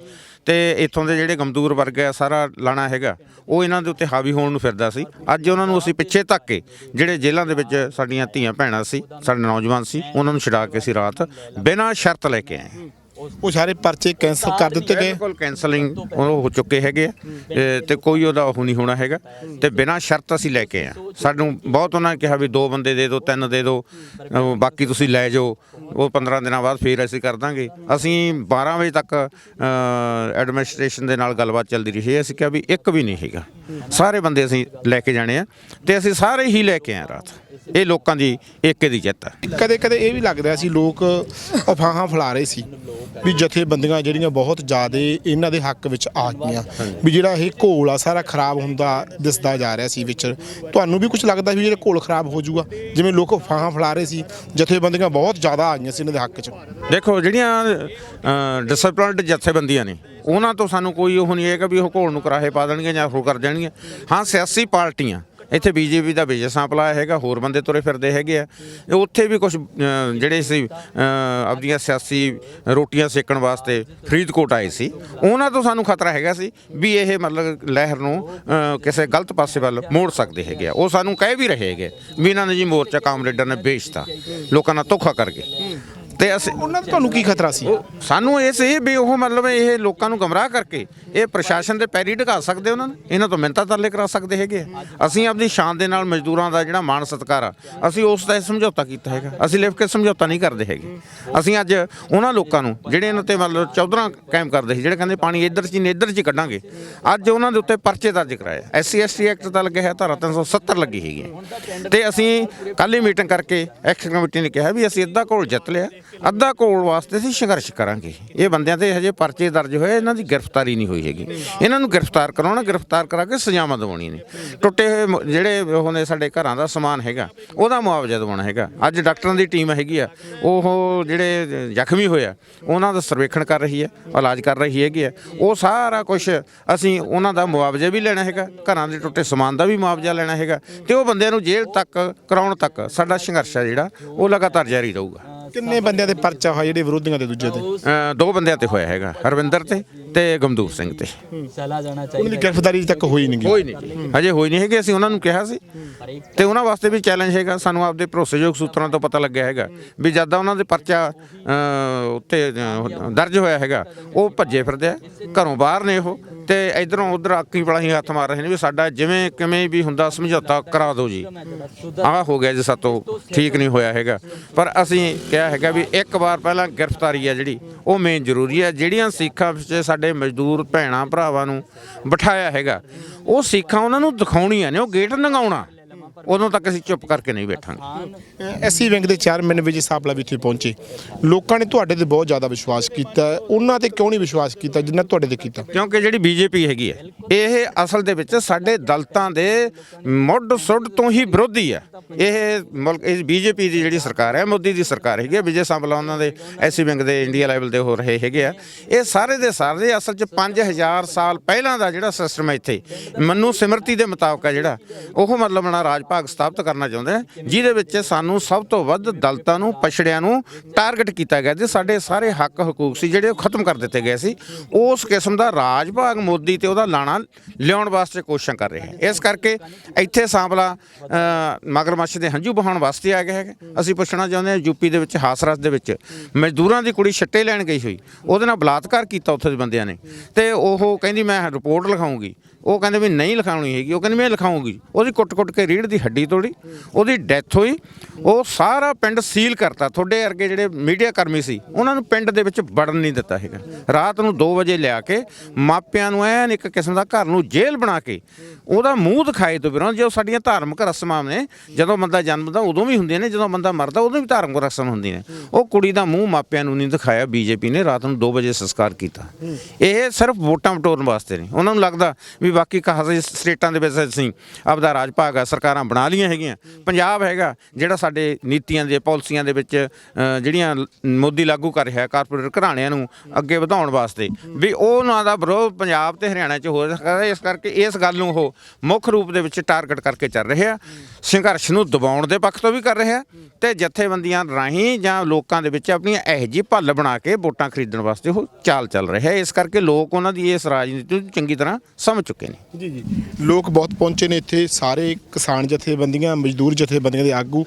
ਤੇ ਇੱਥੋਂ ਦੇ ਜਿਹੜੇ ਗਮਦੂਰ ਵਰਗ ਆ, ਸਾਰਾ ਲਾਣਾ ਹੈਗਾ, ਉਹ ਇਹਨਾਂ ਦੇ ਉੱਤੇ ਹਾਵੀ ਹੋਣ ਨੂੰ ਫਿਰਦਾ ਸੀ। ਅੱਜ ਉਹਨਾਂ ਨੂੰ ਅਸੀਂ ਪਿੱਛੇ ਧੱਕ ਕੇ ਜਿਹੜੇ ਜੇਲ੍ਹਾਂ ਦੇ ਵਿੱਚ ਸਾਡੀਆਂ ਧੀਆਂ ਭੈਣਾਂ ਸੀ, ਸਾਡੇ ਨੌਜਵਾਨ ਸੀ, ਉਹਨਾਂ ਨੂੰ ਛਡਾ ਕੇ ਅਸੀਂ ਰਾਤ ਬਿਨਾਂ ਸ਼ਰਤ ਲੈ ਕੇ ਆਏ ਉਹ ਸਾਰੇ ਪਰਚੇ ਕੈਂਸਲ ਕਰ ਦਿੱਤੇ ਗਏ। ਬਿਲਕੁਲ ਕੈਂਸਲਿੰਗ ਉਹ ਹੋ ਚੁੱਕੇ ਹੈਗੇ ਆ। ਇਹ ਤੇ ਕੋਈ ਉਹਦਾ ਉਹ ਨਹੀਂ ਹੋਣਾ ਹੈਗਾ। ਤੇ ਬਿਨਾਂ ਸ਼ਰਤ ਅਸੀਂ ਲੈ ਕੇ ਆ ਸਾਨੂੰ ਬਹੁਤ ਉਹਨਾਂ ਨੇ ਕਿਹਾ ਵੀ ਦੋ ਬੰਦੇ ਦੇ ਦਿਓ ਤਿੰਨ ਦੇ ਦਿਓ ਅਹ ਬਾਕੀ ਤੁਸੀਂ ਲੈ ਜਾਓ। ਉਹ 15 ਦਿਨਾਂ ਬਾਅਦ ਫੇਰ ਅਸੀਂ ਕਰ ਦਾਂਗੇ। ਅਸੀਂ 12 ਵਜੇ ਤੱਕ ਐਡਮਿਨਿਸਟ੍ਰੇਸ਼ਨ ਦੇ ਨਾਲ ਗੱਲਬਾਤ ਚੱਲਦੀ ਰਹੀ ਹੈ। ਅਸੀਂ ਕਿਹਾ ਵੀ ਇੱਕ ਵੀ ਨਹੀਂ ਹੈਗਾ। ਸਾਰੇ ਬੰਦੇ ਅਸੀਂ ਲੈ ਕੇ ਜਾਣੇ ਆ। ਤੇ ਅਸੀਂ ਸਾਰੇ ਹੀ ਲੈ ਕੇ ਆਏ ਰਾਤ। ਇਹ ਲੋਕਾਂ ਦੀ ਏਕੇ ਦੀ ਜਿੱਤ ਹੈ ਕਦੇ ਕਦੇ ਇਹ ਵੀ ਲੱਗਦਾ ਸੀ ਲੋਕ ਅਫਵਾਹਾਂ ਫੈਲਾ ਰਹੇ ਸੀ। ਵੀ ਜਥੇਬੰਦੀਆਂ ਜਿਹੜੀਆਂ ਬਹੁਤ ਜ਼ਿਆਦਾ ਇਹਨਾਂ ਦੇ ਹੱਕ ਵਿੱਚ ਆ ਗਈਆਂ ਵੀ ਜਿਹੜਾ ਇਹ ਘੋਲ ਆ, ਸਾਰਾ ਖਰਾਬ ਹੁੰਦਾ ਦਿਸਦਾ ਜਾ ਰਿਹਾ ਸੀ ਵਿੱਚ। ਤੁਹਾਨੂੰ ਵੀ ਕੁਝ ਲੱਗਦਾ ਵੀ ਜਿਹੜਾ ਘੋਲ ਖਰਾਬ ਹੋ ਜਾਊਗਾ? ਜਿਵੇਂ ਲੋਕ ਅਫਵਾਹਾਂ ਫੈਲਾ ਰਹੇ ਸੀ, ਜਥੇਬੰਦੀਆਂ ਬਹੁਤ ਜ਼ਿਆਦਾ ਆ ਗਈਆਂ ਸੀ ਇਹਨਾਂ ਦੇ ਹੱਕ 'ਚ। ਦੇਖੋ, ਜਿਹੜੀਆਂ ਡਿਸਪਲਿਨਡ ਜਥੇਬੰਦੀਆਂ ਨੇ, ਉਹਨਾਂ ਤੋਂ ਸਾਨੂੰ ਕੋਈ ਉਹ ਨਹੀਂ ਹੈਗਾ ਵੀ ਉਹ ਘੋਲ ਨੂੰ ਕਰਾਹੇ ਪਾ ਦੇਣਗੇ ਜਾਂ ਹੋਰ ਕਰ ਦੇਣਗੇ ਹਾਂ, ਸਿਆਸੀ ਪਾਰਟੀਆਂ ਇੱਥੇ ਬੀਜੇਪੀ ਦਾ ਵਿਜੇ ਸਾਂਪਲਾ ਹੈਗਾ ਹੋਰ ਬੰਦੇ ਤੁਰੇ ਫਿਰਦੇ ਹੈਗੇ ਆ। ਉੱਥੇ ਵੀ ਕੁਝ ਜਿਹੜੇ ਸੀ ਅ, ਆਪਦੀਆਂ ਸਿਆਸੀ ਰੋਟੀਆਂ ਸੇਕਣ ਵਾਸਤੇ ਫਰੀਦਕੋਟ ਆਏ ਸੀ ਉਹਨਾਂ ਤੋਂ ਸਾਨੂੰ ਖਤਰਾ ਹੈਗਾ ਸੀ ਵੀ ਇਹ ਮਤਲਬ ਲਹਿਰ ਨੂੰ ਕਿਸੇ ਗਲਤ ਪਾਸੇ ਵੱਲ ਮੋੜ ਸਕਦੇ ਹੈਗੇ ਆ। ਉਹ ਸਾਨੂੰ ਕਹਿ ਵੀ ਰਹੇ ਹੈਗੇ ਵੀ ਇਹਨਾਂ ਨੇ ਜੀ ਮੋਰਚਾ ਕਾਮਰੇਡਰ ਨੇ ਵੇਚਤਾ ਲੋਕਾਂ ਨਾਲ ਧੋਖਾ ਕਰਕੇ। ਤੇ ਅਸੀਂ ਉਹਨਾਂ ਦਾ ਤੁਹਾਨੂੰ ਕੀ ਖਤਰਾ ਸੀ? ਸਾਨੂੰ ਇਹ ਸੀ ਵੀ ਉਹ ਮਤਲਬ ਇਹ ਲੋਕਾਂ ਨੂੰ ਗਮਰਾਹ ਕਰਕੇ ਇਹ ਪ੍ਰਸ਼ਾਸਨ ਦੇ ਪੈਰੀ ਢਕਾ ਸਕਦੇ ਉਹਨਾਂ ਨੂੰ? ਇਹਨਾਂ ਤੋਂ ਮਿੰਤਾ ਤਰਲੇ ਕਰਾ ਸਕਦੇ ਹੈਗੇ ਆ। ਅਸੀਂ ਆਪਣੀ ਸ਼ਾਨ ਦੇ ਨਾਲ ਮਜ਼ਦੂਰਾਂ ਦਾ ਜਿਹੜਾ ਮਾਣ ਸਤਿਕਾਰ ਆ ਅਸੀਂ ਉਸ ਦਾ ਇਹ ਸਮਝੌਤਾ ਕੀਤਾ ਹੈਗਾ। ਅਸੀਂ ਲਿਖ ਕੇ ਸਮਝੌਤਾ ਨਹੀਂ ਕਰਦੇ ਹੈਗੇ। ਅਸੀਂ ਅੱਜ ਉਹਨਾਂ ਲੋਕਾਂ ਨੂੰ ਜਿਹੜੇ ਇਹਨਾਂ ਤੇ ਮਤਲਬ ਚੌਧਰਾ ਕਾਇਮ ਕਰਦੇ ਸੀ ਜਿਹੜੇ ਕਹਿੰਦੇ ਪਾਣੀ ਇੱਧਰ ਚ ਨਹੀਂ ਇੱਧਰ ਚ ਹੀ ਕੱਢਾਂਗੇ ਅੱਜ ਉਹਨਾਂ ਦੇ ਉੱਤੇ ਪਰਚੇ ਦਰਜ ਕਰਾਏ ਐਸਸੀ ਐਸਟੀ ਐਕਟ ਤਾਂ ਲੱਗਿਆ ਹੈ ਧਾਰਾ 370 ਲੱਗੀ ਹੈਗੀ ਹੈ। ਤੇ ਅਸੀਂ ਕੱਲ ਹੀ ਮੀਟਿੰਗ ਕਰਕੇ ਐਕਸ਼ਨ ਕਮੇਟੀ ਨੇ ਕਿਹਾ ਵੀ ਅਸੀਂ ਅੱਧਾ ਘੋਲ ਜਿੱਤ ਲਿਆ। ਅੱਧਾ ਘੋਲ ਵਾਸਤੇ ਅਸੀਂ ਸੰਘਰਸ਼ ਕਰਾਂਗੇ। ਇਹ ਬੰਦਿਆਂ ਤੇ ਹਜੇ ਪਰਚੇ ਦਰਜ ਹੋਏ, ਇਹਨਾਂ ਦੀ ਗ੍ਰਿਫਤਾਰੀ ਨਹੀਂ ਹੋਈ ਹੈਗੀ। ਇਹਨਾਂ ਨੂੰ ਗ੍ਰਿਫਤਾਰ ਕਰਾਉਣਾ, ਗ੍ਰਿਫਤਾਰ ਕਰਾ ਕੇ ਸਜ਼ਾਵਾਂ ਦਿਵਾਉਣੀ ਨੇ। ਟੁੱਟੇ ਹੋਏ ਮ- ਜਿਹੜੇ ਉਹ ਨੇ ਸਾਡੇ ਘਰਾਂ ਦਾ ਸਮਾਨ ਹੈਗਾ, ਉਹਦਾ ਮੁਆਵਜ਼ਾ ਦਿਵਾਉਣਾ ਹੈਗਾ। ਅੱਜ ਡਾਕਟਰਾਂ ਦੀ ਟੀਮ ਹੈਗੀ ਆ, ਉਹ ਜਿਹੜੇ ਜ਼ਖਮੀ ਹੋਏ ਆ, ਉਹਨਾਂ ਦਾ ਸਰਵੇਖਣ ਕਰ ਰਹੀ ਹੈ ਇਲਾਜ ਕਰ ਰਹੀ ਹੈਗੀ ਆ। ਉਹ ਸਾਰਾ ਕੁਝ ਅਸੀਂ ਉਹਨਾਂ ਦਾ ਮੁਆਵਜ਼ਾ ਵੀ ਲੈਣਾ ਹੈਗਾ, ਘਰਾਂ ਦੇ ਟੁੱਟੇ ਸਮਾਨ ਦਾ ਵੀ ਮੁਆਵਜ਼ਾ ਲੈਣਾ ਹੈਗਾ, ਤੇ ਉਹ ਬੰਦਿਆਂ ਨੂੰ ਜੇਲ੍ਹ ਤੱਕ, ਕਰਾਉਣ ਤੱਕ ਸਾਡਾ ਸੰਘਰਸ਼ ਹੈ ਜਿਹੜਾ, ਉਹ ਲਗਾਤਾਰ ਜਾਰੀ ਰਹੂਗਾ। ਕਿੰਨੇ ਬੰਦਿਆਂ ਤੇ ਪਰਚਾ ਹੋਇਆ ਜਿਹੜੇ ਵਿਰੋਧੀਆਂ ਦੇ ਦੂਜੇ ਤੇ? ਅਹ ਦੋ ਬੰਦਿਆਂ ਤੇ ਹੋਇਆ ਹੈਗਾ, ਹਰਵਿੰਦਰ ਤੇ ਤੇ ਗਮਦੂਰ ਸਿੰਘ ਤੇ। ਚਲਾ ਜਾਣਾ ਉਹਨਾਂ ਦੀ ਗ੍ਰਿਫਤਾਰੀ ਤੱਕ ਹੋਈ ਨਹੀਂ ਗਈ ਹੋਈ ਨਹੀਂ ਹਜੇ ਹੋਈ ਨਹੀਂ ਹੈਗੀ ਅਸੀਂ ਉਹਨਾਂ ਨੂੰ ਕਿਹਾ ਸੀ। ਤੇ ਉਹਨਾਂ ਵਾਸਤੇ ਵੀ ਚੈਲੰਜ ਹੈਗਾ ਸਾਨੂੰ ਆਪਦੇ ਭਰੋਸੇਯੋਗ ਸੂਤਰਾਂ ਤੋਂ ਪਤਾ ਲੱਗਿਆ ਹੈਗਾ ਵੀ ਜਦ ਉਹਨਾਂ ਦੇ ਪਰਚਾ ਅ, ਉੱਤੇ ਅ, ਦਰਜ ਹੋਇਆ ਹੈਗਾ ਉਹ ਭੱਜੇ ਫਿਰਦੇ ਆ ਘਰੋਂ ਬਾਹਰ ਨੇ ਉਹ ਤੇ ਇਧਰੋਂ ਉਧਰ ਅੱਕੀ ਪਲਾਹੀ ਹੱਥ ਮਾਰ ਰਹੇ ਨੇ ਵੀ ਸਾਡਾ ਜਿਵੇਂ ਕਿਵੇਂ ਵੀ ਹੁੰਦਾ ਸਮਝੌਤਾ ਕਰਾ ਦਿਓ ਜੀ। ਆਹ ਹੋ ਗਿਆ ਜੀ ਸਾਤੋਂ ਠੀਕ ਨਹੀਂ ਹੋਇਆ ਹੈਗਾ। ਪਰ ਅਸੀਂ ਕਿਹਾ ਹੈਗਾ ਵੀ ਇੱਕ ਵਾਰ ਪਹਿਲਾਂ ਗ੍ਰਿਫਤਾਰੀ ਹੈ ਜਿਹੜੀ ਉਹ ਮੇਨ ਜ਼ਰੂਰੀ ਹੈ ਜਿਹੜੀਆਂ ਸਿੱਖਾਂ ਵਿੱਚ ਸਾਡੇ ਮਜ਼ਦੂਰ ਭੈਣਾਂ ਭਰਾਵਾਂ ਨੂੰ ਬਿਠਾਇਆ ਹੈਗਾ। ਉਹ ਸਿੱਖਾਂ ਉਹਨਾਂ ਨੂੰ ਦਿਖਾਉਣੀਆਂ ਨੇ, ਉਹ ਗੇਟ ਨੰਗਾਉਣਾ ਉਦੋਂ ਤੱਕ ਅਸੀਂ ਚੁੱਪ ਕਰਕੇ ਨਹੀਂ ਬੈਠਾਂਗੇ। ਐਸਸੀ ਬੈਂਕ ਦੇ ਚੇਅਰਮੈਨ ਵਿਜੇ ਸਾਪਲਾ ਵੀ ਇੱਥੇ ਪਹੁੰਚੇ। ਲੋਕਾਂ ਨੇ ਤੁਹਾਡੇ ਤੇ ਬਹੁਤ ਜ਼ਿਆਦਾ ਵਿਸ਼ਵਾਸ ਕੀਤਾ। ਹੈ। ਉਹਨਾਂ ਤੇ ਕਿਉਂ ਨਹੀਂ ਵਿਸ਼ਵਾਸ ਕੀਤਾ ਜਿੰਨਾ ਤੁਹਾਡੇ ਤੇ ਕੀਤਾ? ਕਿਉਂਕਿ ਜਿਹੜੀ ਬੀਜੇਪੀ ਹੈਗੀ ਹੈ ਇਹ ਅਸਲ ਦੇ ਵਿੱਚ ਸਾਡੇ ਦਲਤਾਂ ਦੇ ਮੁੱਢ ਸੁੱਢ ਤੋਂ ਹੀ ਵਿਰੋਧੀ ਹੈ। ਇਹ ਮੁਲਕ ਇਹ ਬੀਜੇਪੀ ਦੀ ਜਿਹੜੀ ਸਰਕਾਰ ਹੈ ਮੋਦੀ ਦੀ ਸਰਕਾਰ ਹੈਗੀ ਹੈ। ਵਿਜੇ ਸਾਂਪਲਾ ਉਹਨਾਂ ਦੇ ਐਸੀ ਵਿੰਗ ਦੇ ਇੰਡੀਆ ਲੈਵਲ ਦੇ ਹੋ ਰਹੇ ਹੈਗੇ ਆ। ਇਹ ਸਾਰੇ ਦੇ ਸਾਰੇ ਅਸਲ 'ਚ 5000 ਸਾਲ ਪਹਿਲਾਂ ਦਾ ਜਿਹੜਾ ਸਿਸਟਮ ਹੈ ਇੱਥੇ ਮਨੂ ਸਿਮਰਤੀ ਦੇ ਮੁਤਾਬਕ ਹੈ ਜਿਹੜਾ। ਉਹ ਮਤਲਬ ਬਣਾ ਰਾਜ ਭਾਗ ਸਥਾਪਿਤ ਕਰਨਾ ਚਾਹੁੰਦੇ ਆ ਜਿਹਦੇ ਵਿੱਚ ਸਾਨੂੰ ਸਭ ਤੋਂ ਵੱਧ ਦਲਤਾਂ ਨੂੰ, ਪਛੜਿਆਂ ਨੂੰ ਟਾਰਗੇਟ ਕੀਤਾ ਗਿਆ ਤੇ ਸਾਡੇ ਸਾਰੇ ਹੱਕ, ਹਕੂਕ ਸੀ, ਜਿਹੜੇ ਉਹ ਖਤਮ ਕਰ ਦਿੱਤੇ ਗਏ ਸੀ। ਉਸ ਕਿਸਮ ਦਾ ਰਾਜ ਭਾਗ ਮੋਦੀ ਤੇ ਉਹਦਾ ਲਾਣਾ ਲਿਆਉਣ ਵਾਸਤੇ ਕੋਸ਼ਿਸ਼ਾਂ ਕਰ ਰਿਹਾ ਹੈ ਇਸ ਕਰਕੇ ਇੱਥੇ ਸਾਂਪਲਾ ਮਗਰਮੱਛ ਦੇ ਹੰਝੂ ਬਹਾਉਣ ਵਾਸਤੇ ਆ ਗਿਆ ਹੈ ਅਸੀਂ ਪੁੱਛਣਾ ਚਾਹੁੰਦੇ ਹਾਂ ਯੂਪੀ ਦੇ ਵਿੱਚ ਹਾਸਰਸ ਦੇ ਵਿੱਚ ਮਜ਼ਦੂਰਾਂ ਦੀ ਕੁੜੀ ਛੱਟੇ ਲੈਣ ਗਈ ਹੋਈ। ਉਹਦੇ ਨਾਲ ਬਲਾਤਕਾਰ ਕੀਤਾ ਉੱਥੇ ਦੇ ਬੰਦਿਆਂ ਨੇ। ਤੇ ਉਹ ਕਹਿੰਦੀ, ਮੈਂ ਰਿਪੋਰਟ ਲਿਖਾਉਂਗੀ। ਉਹ ਕਹਿੰਦੇ ਵੀ ਨਹੀਂ ਲਿਖਾਉਣੀ ਹੈਗੀ, ਉਹ ਕਹਿੰਦੀ ਮੈਂ ਲਿਖਾਉਂਗੀ। ਉਹਦੀ ਕੁੱਟ-ਕੁੱਟ ਕੇ ਰੀੜ ਦੀ ਹੱਡੀ ਤੋੜੀ, ਉਹਦੀ ਡੈਥ ਹੋਈ, ਉਹ ਸਾਰਾ ਪਿੰਡ ਸੀਲ ਕਰਤਾ। ਤੁਹਾਡੇ ਵਰਗੇ ਜਿਹੜੇ ਮੀਡੀਆ ਕਰਮੀ ਸੀ, ਉਹਨਾਂ ਨੂੰ ਪਿੰਡ ਦੇ ਵਿੱਚ ਵੜਨ ਨਹੀਂ ਦਿੱਤਾ ਹੈਗਾ। ਰਾਤ ਨੂੰ 2 ਵਜੇ ਲਿਆ ਕੇ ਮਾਪਿਆਂ ਨੂੰ ਐਨ ਇੱਕ ਕਿਸਮ ਦਾ ਘਰ ਨੂੰ ਜੇਲ੍ਹ ਬਣਾ ਕੇ ਉਹਦਾ ਮੂੰਹ ਦਿਖਾਏ ਤੋਂ ਬਿਨਾਂ ਜੋ ਸਾਡੀਆਂ ਧਾਰਮਿਕ ਰਸਮਾਂ ਨੇ, ਜਦੋਂ ਬੰਦਾ ਜਨਮਦਾ ਉਦੋਂ ਵੀ ਹੁੰਦੀਆਂ ਨੇ, ਜਦੋਂ ਬੰਦਾ ਮਰਦਾ, ਉਦੋਂ ਵੀ ਧਾਰਮਿਕ ਰਸਮ ਹੁੰਦੀਆਂ ਨੇ। ਉਹ ਕੁੜੀ ਦਾ ਮੂੰਹ ਮਾਪਿਆਂ ਨੂੰ ਨਹੀਂ ਦਿਖਾਇਆ, ਬੀਜੇਪੀ ਨੇ ਰਾਤ ਨੂੰ 2 ਵਜੇ ਸੰਸਕਾਰ ਕੀਤਾ। ਇਹ ਸਿਰਫ ਵੋਟਾਂ ਵਟੋਰਨ ਵਾਸਤੇ ਨੇ ਉਹਨਾਂ ਨੂੰ ਲੱਗਦਾ ਵੀ ਬਾਕੀ ਕਾਹੇ ਸਟੇਟਾਂ ਦੇ ਵਿੱਚ ਅਸੀਂ ਆਪਦਾ ਰਾਜ ਭਾਗ ਆ, ਸਰਕਾਰਾਂ ਬਣਾ ਲਈਆਂ ਹੈਗੀਆਂ। ਪੰਜਾਬ ਹੈਗਾ, ਜਿਹੜਾ ਸਾਡੇ ਨੀਤੀਆਂ ਦੇ, ਪਾਲਿਸੀਆਂ ਦੇ ਵਿੱਚ ਜਿਹੜੀਆਂ ਮੋਦੀ ਲਾਗੂ ਕਰ ਰਿਹਾ ਕਾਰਪੋਰੇਟ ਘਰਾਣਿਆਂ ਨੂੰ ਅੱਗੇ ਵਧਾਉਣ ਵਾਸਤੇ। ਵੀ ਉਹਨਾਂ ਦਾ ਵਿਰੋਧ ਪੰਜਾਬ ਤੇ ਹਰਿਆਣਾ 'ਚ ਹੋ ਸਕਦਾ ਇਸ ਕਰਕੇ ਇਸ ਗੱਲ ਨੂੰ ਉਹ ਮੁੱਖ ਰੂਪ ਦੇ ਵਿੱਚ ਟਾਰਗੇਟ ਕਰਕੇ ਚੱਲ ਰਿਹਾ। ਸੰਘਰਸ਼ ਨੂੰ ਦਬਾਉਣ ਦੇ ਪੱਖ ਤੋਂ ਵੀ ਕਰ ਰਿਹਾ ਤੇ ਜਥੇਬੰਦੀਆਂ ਰਾਹੀਂ ਜਾਂ ਲੋਕਾਂ ਦੇ ਵਿੱਚ ਆਪਣੀਆਂ ਇਹੋ ਜਿਹੀ ਭੱਲ ਬਣਾ ਕੇ ਵੋਟਾਂ ਖਰੀਦਣ ਵਾਸਤੇ ਉਹ ਚਾਲ ਚੱਲ ਰਿਹਾ। ਹੈ ਇਸ ਕਰਕੇ ਲੋਕ ਉਹਨਾਂ ਦੀ ਇਸ ਰਾਜਨੀਤੀ ਨੂੰ ਚੰਗੀ ਤਰ੍ਹਾਂ ਸਮਝ ਚੁੱਕੇ ਨੇ। ਜੀ ਜੀ। ਲੋਕ ਬਹੁਤ ਪਹੁੰਚੇ ਨੇ ਇੱਥੇ ਸਾਰੇ ਕਿਸਾਨ ਜਥੇਬੰਦੀਆਂ ਮਜ਼ਦੂਰ ਜਥੇਬੰਦੀਆਂ ਦੇ ਆਗੂ।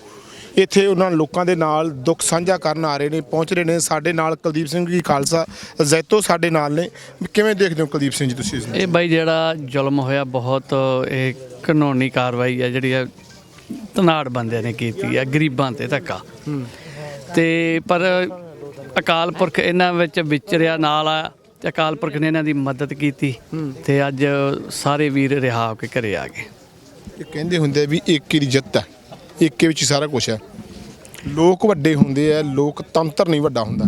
ਇੱਥੇ ਉਹਨਾਂ ਲੋਕਾਂ ਦੇ ਨਾਲ ਦੁੱਖ ਸਾਂਝਾ ਕਰਨ ਆ ਰਹੇ ਨੇ ਪਹੁੰਚ ਰਹੇ ਨੇ। ਸਾਡੇ ਨਾਲ ਕੁਲਦੀਪ ਸਿੰਘ ਜੀ ਖਾਲਸਾ ਜ਼ੈਤੋ ਸਾਡੇ ਨਾਲ ਨੇ। ਕਿਵੇਂ ਦੇਖਦੇ ਹੋ ਕੁਲਦੀਪ ਸਿੰਘ ਜੀ ਤੁਸੀਂ ਇਸ ਨੂੰ? ਇਹ ਬਾਈ ਜਿਹੜਾ ਜ਼ੁਲਮ ਹੋਇਆ ਬਹੁਤ ਇਹ ਕਾਨੂੰਨੀ ਕਾਰਵਾਈ ਹੈ ਜਿਹੜੀ ਆ ਧਨਾੜ ਬੰਦਿਆਂ ਨੇ ਕੀਤੀ ਹੈ ਗਰੀਬਾਂ ਤੇ ਧੱਕਾ। ਤੇ ਪਰ ਅਕਾਲ ਪੁਰਖ ਇਹਨਾਂ ਵਿੱਚ ਵਿਚਰਿਆ ਨਾਲ ਆ। ਤੇ ਅਕਾਲ ਪੁਰਖ ਨੇ ਇਹਨਾਂ ਦੀ ਮਦਦ ਕੀਤੀ ਤੇ ਅੱਜ ਸਾਰੇ ਵੀਰ ਰਿਹਾ ਹੋ ਕੇ ਘਰੇ ਆ ਗਏ। ਇਹ ਕਹਿੰਦੇ ਹੁੰਦੇ ਵੀ ਏਕੇ ਦੀ ਜਿੱਤ ਹੈ ਏਕੇ ਵਿੱਚ ਹੀ ਸਾਰਾ ਕੁਝ ਹੈ। ਲੋਕ ਵੱਡੇ ਹੁੰਦੇ ਆ ਲੋਕ ਤੰਤਰ ਨਹੀਂ ਵੱਡਾ ਹੁੰਦਾ।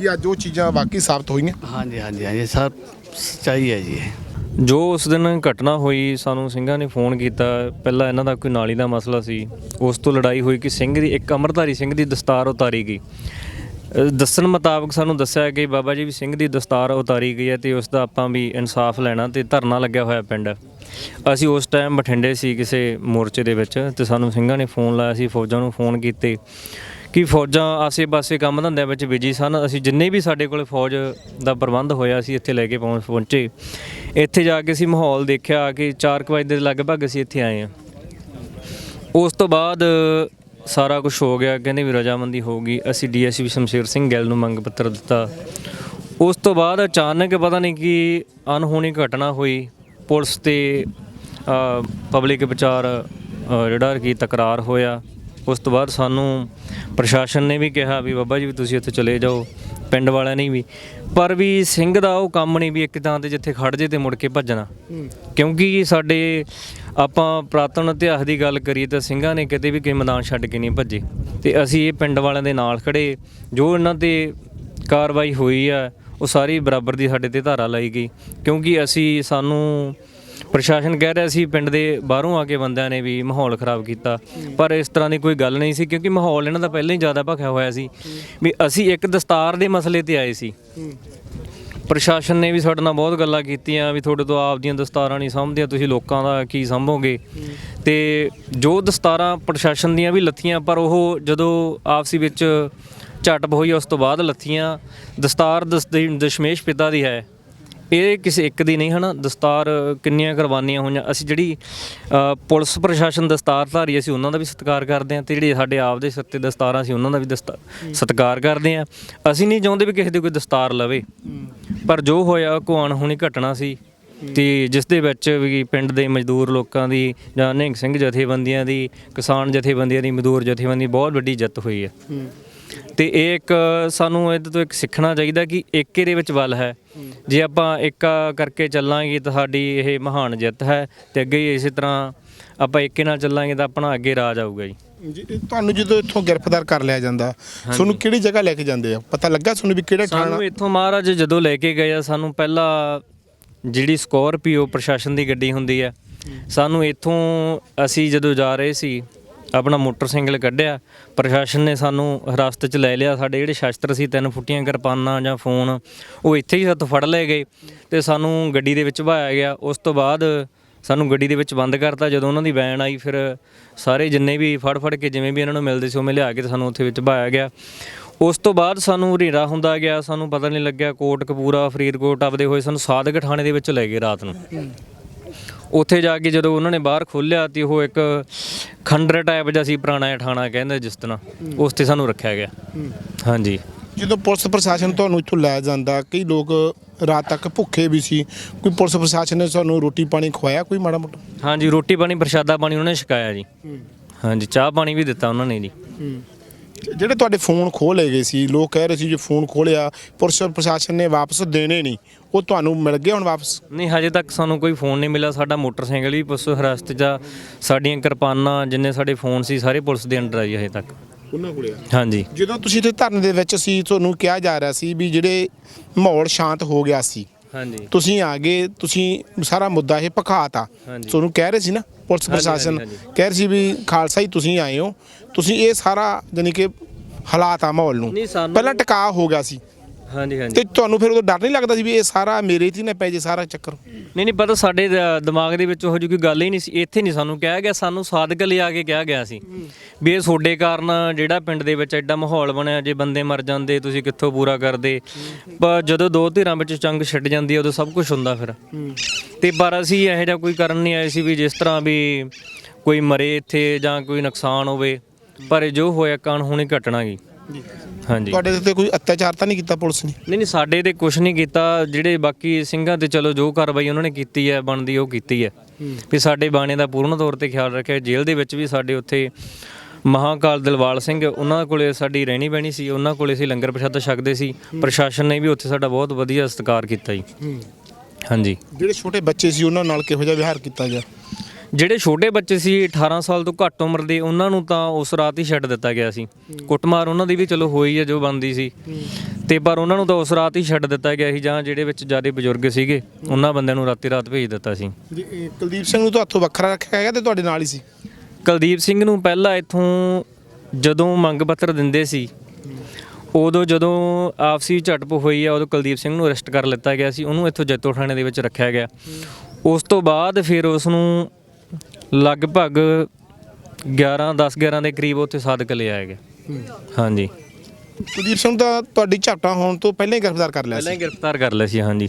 ਇਹ ਅੱਜ ਉਹ ਚੀਜ਼ਾਂ ਵਾਕਈ ਸਾਬਤ ਹੋਈਆਂ? ਹਾਂਜੀ ਹਾਂਜੀ ਹਾਂਜੀ ਸਭ ਸੱਚਾਈ ਹੈ ਜੀ ਇਹ। ਜੋ ਉਸ ਦਿਨ ਘਟਨਾ ਹੋਈ ਸਾਨੂੰ ਸਿੰਘਾਂ ਨੇ ਫੋਨ ਕੀਤਾ। ਪਹਿਲਾਂ ਇਹਨਾਂ ਦਾ ਕੋਈ ਨਾਲੀ ਦਾ ਮਸਲਾ ਸੀ। ਉਸ ਤੋਂ ਲੜਾਈ ਹੋਈ ਕਿ ਸਿੰਘ ਦੀ ਇੱਕ ਅਮਰਧਾਰੀ ਸਿੰਘ ਦੀ ਦਸਤਾਰ ਉਤਾਰੀ ਗਈ। ਦੱਸਣ ਮੁਤਾਬਕ ਸਾਨੂੰ ਦੱਸਿਆ ਕਿ ਬਾਬਾ ਜੀ ਵੀ ਸਿੰਘ ਦੀ ਦਸਤਾਰ ਉਤਾਰੀ ਗਈ ਹੈ ਤੇ ਉਸ ਦਾ ਆਪਾਂ ਵੀ ਇਨਸਾਫ ਲੈਣਾ ਤੇ ਧਰਨਾ ਲੱਗਿਆ ਹੋਇਆ ਪਿੰਡ। ਅਸੀਂ ਉਸ ਟਾਈਮ ਬਠਿੰਡੇ ਸੀ ਕਿਸੇ ਮੋਰਚੇ ਦੇ ਵਿੱਚ ਤੇ ਸਾਨੂੰ ਸਿੰਘਾਂ ਨੇ ਫੋਨ ਲਾਇਆ ਸੀ, ਫੌਜਾਂ ਨੂੰ ਫੋਨ ਕੀਤੇ ਕਿ ਫੌਜਾਂ ਆਸੇ-ਪਾਸੇ ਕੰਮ ਧੰਦਿਆਂ ਵਿੱਚ ਬਿਜ਼ੀ ਸਨ। ਅਸੀਂ ਜਿੰਨੇ ਵੀ ਸਾਡੇ ਕੋਲ ਫੌਜ ਦਾ ਪ੍ਰਬੰਧ ਹੋਇਆ ਅਸੀਂ ਇੱਥੇ ਲੈ ਕੇ ਪਹੁੰਚ ਪਹੁੰਚੇ। ਇੱਥੇ ਜਾ ਕੇ ਅਸੀਂ ਮਾਹੌਲ ਦੇਖਿਆ ਕਿ 4 ਵਜੇ ਦੇ ਲਗਭਗ ਅਸੀਂ ਇੱਥੇ ਆਏ ਹਾਂ। ਉਸ ਤੋਂ ਬਾਅਦ ਸਾਰਾ ਕੁਝ ਹੋ ਗਿਆ, ਕਹਿੰਦੇ ਵੀ ਰਜਾਮੰਦੀ ਹੋਊਗੀ ਅਸੀਂ ਡੀਐਸਪੀ ਸ਼ਮਸ਼ੇਰ ਸਿੰਘ ਗਿੱਲ ਨੂੰ ਮੰਗ ਪੱਤਰ ਦਿੱਤਾ। ਉਸ ਤੋਂ ਬਾਅਦ ਅਚਾਨਕ ਪਤਾ ਨਹੀਂ ਕੀ ਅਨਹੋਣੀ ਘਟਨਾ ਹੋਈ। ਪੁਲਿਸ ਤੇ ਪਬਲਿਕ ਵਿਚਾਰ ਜਿਹੜਾ ਕੀ ਤਕਰਾਰ ਹੋਇਆ। ਉਸ ਤੋਂ ਬਾਅਦ ਸਾਨੂੰ ਪ੍ਰਸ਼ਾਸਨ ਨੇ ਵੀ ਕਿਹਾ ਵੀ, ਬਾਬਾ ਜੀ, ਵੀ ਤੁਸੀਂ ਇੱਥੇ ਚਲੇ ਜਾਓ। ਪਿੰਡ ਵਾਲਿਆਂ ਨੇ ਵੀ। ਪਰ ਵੀ ਸਿੰਘ ਦਾ ਉਹ ਕੰਮ ਨਹੀਂ ਵੀ ਇੱਕ ਥਾਂ ਤੇ ਜਿੱਥੇ ਖੜ ਜੇ ਤੇ ਮੁੜ ਕੇ ਭੱਜਣਾ। ਕਿਉਂਕਿ ਸਾਡੇ ਆਪਾਂ ਪ੍ਰਾਤਨ ਇਤਿਹਾਸ ਦੀ ਗੱਲ ਕਰੀਏ ਤਾਂ ਸਿੰਘਾਂ ਨੇ ਕਦੇ ਵੀ ਕੋਈ ਮੈਦਾਨ ਛੱਡ ਕੇ ਨਹੀਂ ਭੱਜੇ। ਤੇ ਅਸੀਂ ਇਹ ਪਿੰਡ ਵਾਲਿਆਂ ਦੇ ਨਾਲ ਖੜੇ ਜੋ ਇਹਨਾਂ ਤੇ ਕਾਰਵਾਈ ਹੋਈ ਆ ਉਹ ਸਾਰੀ ਬਰਾਬਰ ਦੀ ਸਾਡੇ ਤੇ ਧਾਰਾ ਲਾਈ ਗਈ। ਕਿਉਂਕਿ ਅਸੀਂ ਸਾਨੂੰ ਪ੍ਰਸ਼ਾਸਨ ਕਹਿ ਰਿਹਾ ਸੀ ਪਿੰਡ ਦੇ ਬਾਹਰੋਂ ਆ ਕੇ ਬੰਦਿਆਂ ਨੇ ਵੀ ਮਾਹੌਲ ਖਰਾਬ ਕੀਤਾ। ਪਰ ਇਸ ਤਰ੍ਹਾਂ ਦੀ ਕੋਈ ਗੱਲ ਨਹੀਂ ਸੀ ਕਿਉਂਕਿ ਮਾਹੌਲ ਇਹਨਾਂ ਦਾ ਪਹਿਲਾਂ ਹੀ ਜ਼ਿਆਦਾ ਭਖਿਆ ਹੋਇਆ ਸੀ। ਵੀ ਅਸੀਂ ਇੱਕ ਦਸਤਾਰ ਦੇ ਮਸਲੇ ਤੇ ਆਏ ਸੀ। ਪ੍ਰਸ਼ਾਸਨ ਨੇ ਵੀ ਸਾਡੇ ਨਾਲ ਬਹੁਤ ਗੱਲਾਂ ਕੀਤੀਆਂ ਵੀ ਤੁਹਾਡੇ ਤੋਂ ਆਪਦੀਆਂ ਦਸਤਾਰਾਂ ਨਹੀਂ ਸਮਝਦੇ ਤੁਸੀਂ ਲੋਕਾਂ ਦਾ ਕੀ ਸੰਭੋਗੇ? ਤੇ ਜੋ ਦਸਤਾਰਾਂ ਪ੍ਰਸ਼ਾਸਨ ਦੀਆਂ ਵੀ ਲੱਥੀਆਂ, ਪਰ ਉਹ ਜਦੋਂ ਆਪਸੀ ਵਿੱਚ ਝਟਪ ਹੋਈ, ਉਸ ਤੋਂ ਬਾਅਦ ਲੱਥੀਆਂ। ਦਸਤਾਰ ਦਸ- ਦਸ਼ਮੇਸ਼ ਪਿਤਾ ਦੀ ਹੈ। ਇਹ ਕਿਸੇ ਇੱਕ ਦੀ ਨਹੀਂ ਹਨਾ? ਦਸਤਾਰ ਕਿੰਨੀਆਂ ਕੁਰਬਾਨੀਆਂ ਹੋਈਆਂ। ਅਸੀਂ ਜਿਹੜੀ ਪੁਲਿਸ ਪ੍ਰਸ਼ਾਸਨ ਦਸਤਾਰਧਾਰੀ ਅਸੀਂ ਉਹਨਾਂ ਦਾ ਵੀ ਸਤਿਕਾਰ ਕਰਦੇ ਹਾਂ ਤੇ ਜਿਹੜੇ ਸਾਡੇ ਆਪ ਦੇ ਸੱਤੇ ਦਸਤਾਰਾਂ ਸੀ ਉਹਨਾਂ ਦਾ ਵੀ ਸਤਿਕਾਰ ਕਰਦੇ ਹਾਂ। ਅਸੀਂ ਨਹੀਂ ਚਾਹੁੰਦੇ ਵੀ ਕਿਸੇ ਦੇ ਕੋਈ ਦਸਤਾਰ ਲਵੇ। ਪਰ ਜੋ ਹੋਇਆ ਕੋ ਅਣਹੋਣੀ ਘਟਨਾ ਸੀ ਤੇ ਜਿਸ ਦੇ ਵਿੱਚ ਵੀ ਪਿੰਡ ਦੇ ਮਜ਼ਦੂਰ ਲੋਕਾਂ ਦੀ ਜਾਂ ਨਿਹੰਗ ਸਿੰਘ ਜਥੇਬੰਦੀਆਂ ਦੀ ਕਿਸਾਨ ਜਥੇਬੰਦੀਆਂ ਦੀ ਮਜ਼ਦੂਰ ਜਥੇਬੰਦੀ ਬਹੁਤ ਵੱਡੀ ਜਿੱਤ ਹੋਈ ਹੈ। ਤੇ ਇਹ ਇੱਕ ਸਾਨੂੰ ਇਹਦੇ ਤੋਂ ਇੱਕ ਸਿੱਖਣਾ ਚਾਹੀਦਾ ਕਿ ਏਕੇ ਦੇ ਵਿੱਚ ਬਲ ਹੈ। ਜੇ ਆਪਾਂ ਏਕਾ ਕਰਕੇ ਚੱਲਾਂਗੇ ਤਾਂ ਸਾਡੀ ਇਹ ਮਹਾਨ ਜਿੱਤ ਹੈ ਤੇ ਅੱਗੇ ਇਸੇ ਤਰ੍ਹਾਂ ਆਪਾਂ ਏਕੇ ਨਾਲ ਚੱਲਾਂਗੇ ਤਾਂ ਆਪਣਾ ਅੱਗੇ ਰਾਜ ਆਊਗਾ ਜੀ। ਜੀ, ਤੁਹਾਨੂੰ ਜਦੋਂ ਇੱਥੋਂ ਗ੍ਰਿਫਤਾਰ ਕਰ ਲਿਆ ਜਾਂਦਾ ਤੁਹਾਨੂੰ ਕਿਹੜੀ ਜਗ੍ਹਾ ਲੈ ਕੇ ਜਾਂਦੇ ਆ? ਪਤਾ ਲੱਗਾ ਤੁਹਾਨੂੰ ਵੀ ਕਿਹੜਾ ਥਾਣਾ? ਸਾਨੂੰ ਇੱਥੋਂ ਮਹਾਰਾਜ ਜਦੋਂ ਲੈ ਕੇ ਗਏ ਆ ਸਾਨੂੰ ਪਹਿਲਾਂ ਜਿਹੜੀ ਸਕੋਰਪੀਓ ਪ੍ਰਸ਼ਾਸਨ ਦੀ ਗੱਡੀ ਹੁੰਦੀ ਹੈ। ਸਾਨੂੰ ਇੱਥੋਂ ਅਸੀਂ ਜਦੋਂ ਜਾ ਰਹੇ ਸੀ ਆਪਣਾ ਮੋਟਰਸਾਈਕਲ ਕੱਢਿਆ, ਪ੍ਰਸ਼ਾਸਨ ਨੇ ਸਾਨੂੰ ਹਿਰਾਸਤ 'ਚ ਲੈ ਲਿਆ। ਸਾਡੇ ਜਿਹੜੇ ਸ਼ਸਤਰ ਸੀ, ਤਿੰਨ ਫੁੱਟੀਆਂ ਕਿਰਪਾਨਾਂ ਜਾਂ ਫੋਨ, ਉਹ ਇੱਥੇ ਹੀ ਸਾਤੋਂ ਫੜ ਲਏ ਗਏ ਤੇ ਸਾਨੂੰ ਗੱਡੀ ਦੇ ਵਿੱਚ ਭਾਇਆ ਗਿਆ। ਉਸ ਤੋਂ ਬਾਅਦ ਸਾਨੂੰ ਗੱਡੀ ਦੇ ਵਿੱਚ ਬੰਦ ਕਰਤਾ। ਜਦੋਂ ਉਹਨਾਂ ਦੀ ਵੈਨ ਆਈ, ਫਿਰ ਸਾਰੇ ਜਿੰਨੇ ਵੀ ਫੜ ਫੜ ਕੇ ਜਿਵੇਂ ਵੀ ਇਹਨਾਂ ਨੂੰ ਮਿਲਦੇ ਸੀ ਉਵੇਂ ਲਿਆ ਕੇ ਸਾਨੂੰ ਉੱਥੇ ਵਿੱਚ ਭਾਇਆ ਗਿਆ। ਉਸ ਤੋਂ ਬਾਅਦ ਸਾਨੂੰ ਹਨੇਰਾ ਹੁੰਦਾ ਗਿਆ। ਸਾਨੂੰ ਪਤਾ ਨਹੀਂ ਲੱਗਿਆ ਕੋਟ ਕਪੂਰਾ ਫਰੀਦਕੋਟ ਆਪਦੇ ਹੋਏ ਸਾਨੂੰ ਸਾਦਕ ਥਾਣੇ ਦੇ ਵਿੱਚ ਲੈ ਗਏ ਰਾਤ ਨੂੰ। ਉੱਥੇ ਜਾ ਕੇ ਜਦੋਂ ਉਹਨਾਂ ਨੇ ਬਾਹਰ ਖੋਲ੍ਹਿਆ ਤੇ ਉਹ ਇੱਕ ਖੰਡਰ ਟਾਈਪ ਜਿਹਾ ਸੀ ਪੁਰਾਣਾ ਥਾਣਾ ਕਹਿੰਦੇ ਜਿਸ ਤਰ੍ਹਾਂ ਉਸ ਤੇ ਸਾਨੂੰ ਰੱਖਿਆ ਗਿਆ। ਹਾਂਜੀ। ਜਦੋਂ ਪੁਲਿਸ ਪ੍ਰਸ਼ਾਸਨ ਤੁਹਾਨੂੰ ਇੱਥੋਂ ਲੈ ਜਾਂਦਾ ਕਈ ਲੋਕ ਰਾਤ ਤੱਕ ਭੁੱਖੇ ਵੀ ਸੀ ਕੋਈ ਪੁਲਿਸ ਪ੍ਰਸ਼ਾਸਨ ਨੇ ਤੁਹਾਨੂੰ ਰੋਟੀ ਪਾਣੀ ਖਵਾਇਆ ਕੋਈ ਮਾੜਾ ਮੋਟਾ? ਹਾਂਜੀ ਰੋਟੀ ਪਾਣੀ ਪ੍ਰਸ਼ਾਦਾ ਪਾਣੀ ਉਹਨਾਂ ਨੇ ਛਕਾਇਆ ਜੀ। ਹਾਂਜੀ ਚਾਹ ਪਾਣੀ ਵੀ ਦਿੱਤਾ ਉਹਨਾਂ ਨੇ ਜੀ। ਜਿਹੜੇ ਤੁਹਾਡੇ ਫੋਨ ਖੋਹ ਲਏ ਗਏ ਸੀ ਲੋਕ ਕਹਿ ਰਹੇ ਸੀ ਜੇ ਫੋਨ ਖੋਲਿਆ ਪੁਲਿਸ ਪ੍ਰਸ਼ਾਸਨ ਨੇ ਵਾਪਸ ਦੇਣੇ ਨਹੀਂ ਉਹ ਤੁਹਾਨੂੰ ਮਿਲ ਗਏ ਹੁਣ ਵਾਪਸ? ਨਹੀਂ ਹਜੇ ਤੱਕ ਸਾਨੂੰ ਕੋਈ ਫੋਨ ਨਹੀਂ ਮਿਲਿਆ ਸਾਡਾ ਮੋਟਰਸਾਈਕਲ ਵੀ ਪੁਲਿਸ ਹਿਰਾਸਤ 'ਚ ਆ ਸਾਡੀਆਂ ਕਿਰਪਾਨਾਂ ਜਿੰਨੇ ਸਾਡੇ ਫੋਨ ਸੀ ਸਾਰੇ ਪੁਲਿਸ ਦੇ ਅੰਡਰ ਆ ਜੀ ਹਜੇ ਤੱਕ। ਉਹਨਾਂ ਕੋਲੇ ਹਾਂਜੀ। ਜਦੋਂ ਤੁਸੀਂ ਇੱਥੇ ਧਰਨੇ ਦੇ ਵਿੱਚ ਸੀ ਤੁਹਾਨੂੰ ਕਿਹਾ ਜਾ ਰਿਹਾ ਸੀ ਵੀ ਜਿਹੜੇ ਮਾਹੌਲ ਸ਼ਾਂਤ ਹੋ ਗਿਆ ਸੀ ਹਾਂਜੀ। ਤੁਸੀਂ ਆ ਗਏ ਤੁਸੀਂ ਸਾਰਾ ਮੁੱਦਾ ਇਹ ਹਾਂਜੀ। ਤੁਹਾਨੂੰ ਕਹਿ ਰਹੇ ਸੀ ਨਾ ਪੁਲਿਸ ਪ੍ਰਸ਼ਾਸਨ ਕਹਿ ਰਹੀ ਸੀ ਵੀ ਖਾਲਸਾ ਹੀ ਤੁਸੀਂ ਆਏ ਹੋ। ਤੁਸੀਂ ਇਹ ਸਾਰਾ ਜਾਨੀ ਕਿ ਹਾਲਾਤ ਆ ਮਾਹੌਲ ਨੂੰ। ਪਹਿਲਾਂ ਟਿਕਾ ਹੋ ਗਿਆ ਸੀ। ਹਾਂਜੀ ਹਾਂਜੀ। ਤੇ ਤੁਹਾਨੂੰ ਫਿਰ ਉਦੋਂ ਡਰ ਨਹੀਂ ਲੱਗਦਾ ਸੀ ਵੀ ਇਹ ਸਾਰਾ ਮੇਰੇ 'ਚ ਹੀ ਨਾ ਪੈ ਜੇ ਸਾਰਾ ਚੱਕਰ? ਨਹੀਂ ਨਹੀਂ ਪਤਾ ਸਾਡੇ ਦ- ਦਿਮਾਗ ਦੇ ਵਿੱਚ ਉਹ ਜਿਹੀ ਕੋਈ ਗੱਲ ਹੀ ਨਹੀਂ ਸੀ। ਇੱਥੇ ਨਹੀਂ ਸਾਨੂੰ ਕਿਹਾ ਗਿਆ ਸਾਨੂੰ ਸਾਦਕ ਲਿਆ ਕੇ ਕਿਹਾ ਗਿਆ ਸੀ ਵੀ ਇਹ ਤੁਹਾਡੇ ਕਾਰਨ ਜਿਹੜਾ ਪਿੰਡ ਦੇ ਵਿੱਚ ਐਡਾ ਮਾਹੌਲ ਬਣਿਆ ਜੇ ਬੰਦੇ ਮਰ ਜਾਂਦੇ ਤੁਸੀਂ ਕਿੱਥੋਂ ਪੂਰਾ ਕਰਦੇ? ਪਰ ਜਦੋਂ ਦੋ ਧਿਰਾਂ ਵਿੱਚ ਜੰਗ ਛਿੜ ਜਾਂਦੀ ਹੈ ਉਦੋਂ ਸਭ ਕੁਝ ਹੁੰਦਾ ਫਿਰ। ਤੇ ਪਰ ਅਸੀਂ ਇਹੋ ਜਿਹਾ ਕੋਈ ਕਰਨ ਨਹੀਂ ਆਏ ਸੀ ਵੀ ਜਿਸ ਤਰ੍ਹਾਂ ਵੀ ਕੋਈ ਮਰੇ ਇੱਥੇ ਜਾਂ ਕੋਈ ਨੁਕਸਾਨ ਹੋਵੇ ਪਰ ਜੋ ਹੋਇਆ ਕਾਨੂੰਨੀ ਘਟਨਾ ਗਈ ਹਾਂਜੀ। ਤੁਹਾਡੇ ਤੇ ਕੋਈ ਅਤਿਆਚਾਰ ਤਾਂ ਨਹੀਂ ਕੀਤਾ ਪੁਲਿਸ ਨੇ? ਨਹੀਂ ਨਹੀਂ ਸਾਡੇ ਤੇ ਕੁਝ ਨਹੀਂ ਕੀਤਾ। ਜਿਹੜੇ ਬਾਕੀ ਸਿੰਘਾਂ ਤੇ ਚਲੋ ਜੋ ਕਾਰਵਾਈ ਉਹਨਾਂ ਨੇ ਕੀਤੀ ਹੈ ਬਣਦੀ ਉਹ ਕੀਤੀ ਹੈ। ਵੀ ਸਾਡੇ ਬਾਣੇ ਦਾ ਪੂਰਨ ਤੌਰ ਤੇ ਖਿਆਲ ਰੱਖਿਆ। ਜੇਲ੍ਹ ਦੇ ਵਿੱਚ ਵੀ ਸਾਡੇ ਉੱਥੇ ਮਹਾਕਾਲ ਦਿਲਵਾਲ ਸਿੰਘ ਉਹਨਾਂ ਕੋਲੇ ਸਾਡੀ ਰਹਿਣੀ ਬਹਿਣੀ ਸੀ। ਉਹਨਾਂ ਕੋਲੇ ਅਸੀਂ ਲੰਗਰ ਪ੍ਰਸ਼ਾਦਾ ਛਕਦੇ ਸੀ। ਪ੍ਰਸ਼ਾਸਨ ਨੇ ਵੀ ਉੱਥੇ ਸਾਡਾ ਬਹੁਤ ਵਧੀਆ ਸਤਿਕਾਰ ਕੀਤਾ ਜੀ। ਹਾਂਜੀ। ਜਿਹੜੇ ਛੋਟੇ ਬੱਚੇ ਸੀ ਉਹਨਾਂ ਨਾਲ ਕਿਹੋ ਜਿਹਾ ਵਿਹਾਰ ਕੀਤਾ ਗਿਆ? ਜਿਹੜੇ ਛੋਟੇ ਬੱਚੇ ਸੀ 18 ਸਾਲ ਤੋਂ ਘੱਟ ਉਮਰ ਦੇ ਉਹਨਾਂ ਨੂੰ ਤਾਂ ਉਸ ਰਾਤ ਹੀ ਛੱਡ ਦਿੱਤਾ ਗਿਆ ਸੀ। ਕੁੱਟਮਾਰ ਉਹਨਾਂ ਦੀ ਵੀ ਚਲੋ ਹੋਈ ਹੈ ਜੋ ਬੰਦੀ ਸੀ। ਤੇ ਪਰ ਉਹਨਾਂ ਨੂੰ ਤਾਂ ਉਸ ਰਾਤ ਹੀ ਛੱਡ ਦਿੱਤਾ ਗਿਆ ਸੀ ਜਾਂ ਜਿਹੜੇ ਵਿੱਚ ਜ਼ਿਆਦਾ ਬਜ਼ੁਰਗ ਸੀਗੇ ਉਹਨਾਂ ਬੰਦਿਆਂ ਨੂੰ ਰਾਤੀ ਰਾਤ ਭੇਜ ਦਿੱਤਾ ਸੀ। ਜੀ, ਇਹ ਕੁਲਦੀਪ ਸਿੰਘ ਨੂੰ ਤਾਂ ਹੱਥੋਂ ਵੱਖਰਾ ਰੱਖਿਆ ਗਿਆ ਤੇ ਤੁਹਾਡੇ ਨਾਲ ਹੀ ਸੀ? ਕੁਲਦੀਪ ਸਿੰਘ ਨੂੰ ਪਹਿਲਾਂ ਇੱਥੋਂ ਜਦੋਂ ਮੰਗ ਪੱਤਰ ਦਿੰਦੇ ਸੀ ਉਦੋਂ ਜਦੋਂ ਆਪਸੀ ਝੜਪ ਹੋਈ ਆ ਉਦੋਂ ਕੁਲਦੀਪ ਸਿੰਘ ਨੂੰ ਅਰੈਸਟ ਕਰ ਲਿੱਤਾ ਗਿਆ ਸੀ ਉਹਨੂੰ ਇੱਥੋਂ ਜੈਤੋ ਥਾਣੇ ਦੇ ਵਿੱਚ ਰੱਖਿਆ ਗਿਆ। ਉਸ ਤੋਂ ਬਾਅਦ ਫਿਰ ਉਸ ਨੂੰ ਲਗਭਗ 11 10 11 ਦੇ ਕਰੀਬ ਉੱਥੇ ਸਾਦਕ ਲਿਆਇਆ ਗਿਆ ਹਾਂਜੀ। ਕੁਲਦੀਪ ਸਿੰਘ ਦਾ ਤੁਹਾਡੀ ਝਾਟਾ ਹੋਣ ਤੋਂ ਪਹਿਲਾਂ ਹੀ ਗ੍ਰਿਫਤਾਰ ਕਰ ਲਿਆ ਸੀ? ਪਹਿਲਾਂ ਹੀ ਗ੍ਰਿਫਤਾਰ ਕਰ ਲਿਆ ਸੀ ਹਾਂਜੀ।